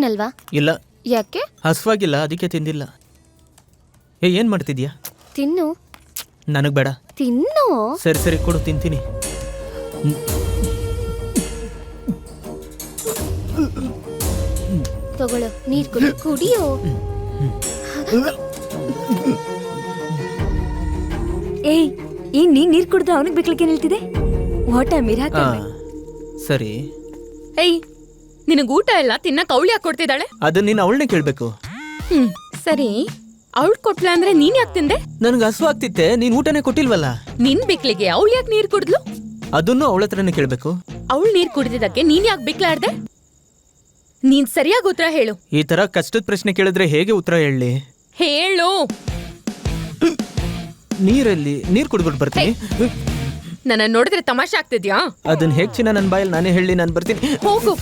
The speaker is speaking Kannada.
ತಿನ್ನಲ್ವಾ ಇಲ್ಲ. ಯಾಕೆ? ಹಸ್ವಾಗಿಲ್ಲ ಅದಕ್ಕೆ ತಿಂದಿಲ್ಲ. ಏ ಏನ್ ಮಾಡ್ತಿದ್ಯಾ? ತಿನ್ನು. ನನಗ್ ಬೇಡ. ತಿನ್ನು. ಸರಿ ಸರಿ ಕೊಡು ತಿಂತೀನಿ. ತಗೊಳ್ಳೋ ನೀರ್ ಕುಡಿ ಕುಡಿಯೋ. ಏಯ್ ಈ ನೀನ್ ನೀರ್ ಕುಡ್ದು ಅವನಿಗೆ ಬಿಕ್ಲಿಕ್ಕೆ ನಿಲ್ತಿದೆ ವಾಟ ಆ, ಮಿರಾಕಲ್ ಸರಿ. ಏಯ್ ನಿನಗ್ ಊಟ ಎಲ್ಲ ತಿನ್ನಕ್ ಅವಳು ಯಾಕೆ ಕೊಡ್ತಿದ್ದಾಳೆ? ಅದು ನೀನ್ ಅವಳನ್ನೇ ಕೇಳ್ಬೇಕು. ಹ್ಮ್ ಸರಿ. ಅವಳು ಕೊಟ್ಲ ಅಂದ್ರೆ ನೀನ್ ಯಾಕೆ ತಿಂದೆ? ನನ್ಗೆ ಹಸು ಆಗ್ತಿತ್ತೆ ನೀನ್ ಊಟನೇ ಕೊಟ್ಟಿಲ್ವಲ್ಲ? ನಿನ್ ಬಿಕ್ಲಿಗೆ ಅವಳು ಯಾಕೆ ನೀರ್ ಕುಡಿದ್ಲು? ಅದನ್ನು ಅವಳ ಹತ್ರನೇ ಕೇಳ್ಬೇಕು. ಅವಳು ನೀರ್ ಕುಡಿದಿದ್ದಕ್ಕೆ ನೀನ್ ಯಾಕೆ ಬಿಕ್ಲಾಡ್ದೆ ನೀನ್ ಸರಿಯಾಗಿ ಉತ್ತರ ಹೇಳು. ಈ ತರ ಕಷ್ಟದ ಪ್ರಶ್ನೆ ಕೇಳಿದ್ರೆ ಹೇಗೆ ಉತ್ತರ ಹೇಳಿ? ಹೇಳು. ನೀರಲ್ಲಿ ನೀರ್ ಕುಡ್ಬಿಟ್ಟು ಬರ್ತೀನಿ. ನನ್ನ ನೋಡಿದ್ರೆ ತಮಾಷೆ ಆಗ್ತಿದ್ಯಾ? ಅದನ್ನ ಹೆಚ್ಚಿನ ಚಿನ್ನ ನನ್ನ ಬಾಯಲ್ಲಿ ನಾನೇ ಹೇಳಿ ನಾನು ಬರ್ತೀನಿ. ಹೋಗು.